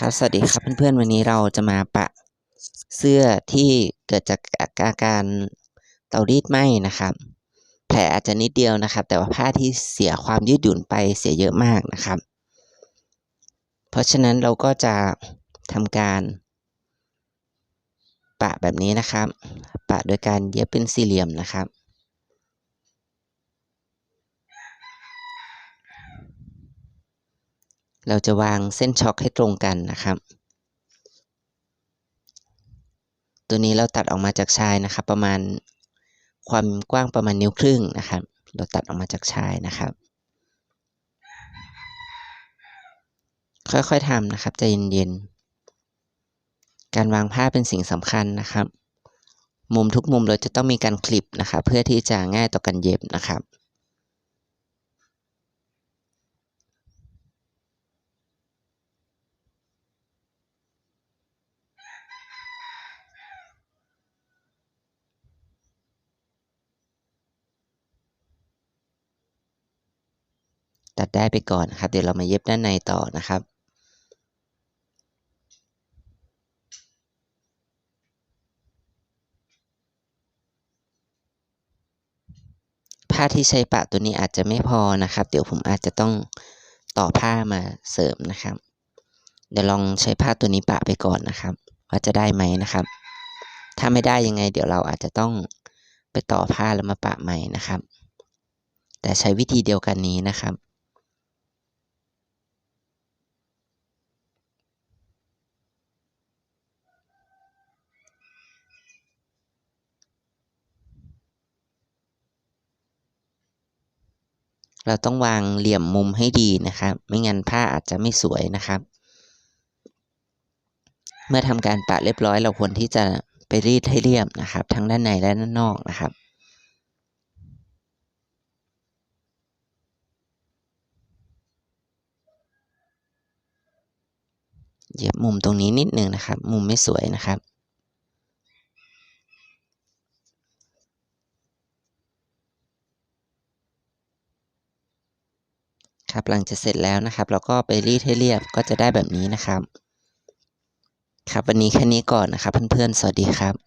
ครับ สวัสดีครับเพื่อนๆ วันนี้เราจะมาปะเสื้อที่เกิดจากอาการเตารีดไหม้นะครับ แผลอาจจะนิดเดียวนะครับ แต่ว่าผ้าที่เสียความยืดหยุ่นไปเสียเยอะมากนะครับ เพราะฉะนั้นเราก็จะทำการ ปะแบบนี้นะครับ ปะโดยการเย็บเป็นสี่เหลี่ยมนะครับ เราจะวางเส้นช็อคให้ตรงกันนะครับ ตัวนี้เราตัดออกมาจากชายนะครับ ประมาณความกว้างประมาณนิ้วครึ่งนะครับ เราตัดออกมาจากชายนะครับ ค่อยๆทำนะครับใจเย็นๆ การวางผ้าเป็นสิ่งสำคัญนะครับ มุมทุกมุมเราจะต้องมีการคลิปนะครับ เพื่อที่จะง่ายต่อการเย็บนะครับ ตัดได้ไปก่อนครับ เดี๋ยวเรามาเย็บด้านในต่อนะครับ ผ้าที่ใช้ปะตัวนี้อาจจะไม่พอนะครับ เดี๋ยวผมอาจจะต้องต่อผ้ามาเสริมนะครับ เดี๋ยวลองใช้ผ้าตัวนี้ปะไปก่อนนะครับ ว่าจะได้ไหมนะครับ ถ้าไม่ได้ยังไง เดี๋ยวเราอาจจะต้องไปต่อผ้าแล้วมาปะใหม่นะครับ แต่ใช้วิธีเดียวกันนี้นะครับ เราต้องวางเหลี่ยมมุมให้ดีนะครับ ไม่งั้นผ้าอาจจะไม่สวยนะครับ เมื่อทำการปะเรียบร้อยเราควรที่จะไปรีดให้เรียบนะครับ ทั้งด้านในและด้านนอกนะครับเย็บมุมตรงนี้นิดนึงนะครับ มุมไม่สวยนะครับ ครับหลังจากเสร็จแล้วนะครับ เราก็ไปรีดให้เรียบก็จะได้แบบนี้นะครับ ครับวันนี้แค่นี้ก่อนนะครับ เพื่อนๆ สวัสดีครับ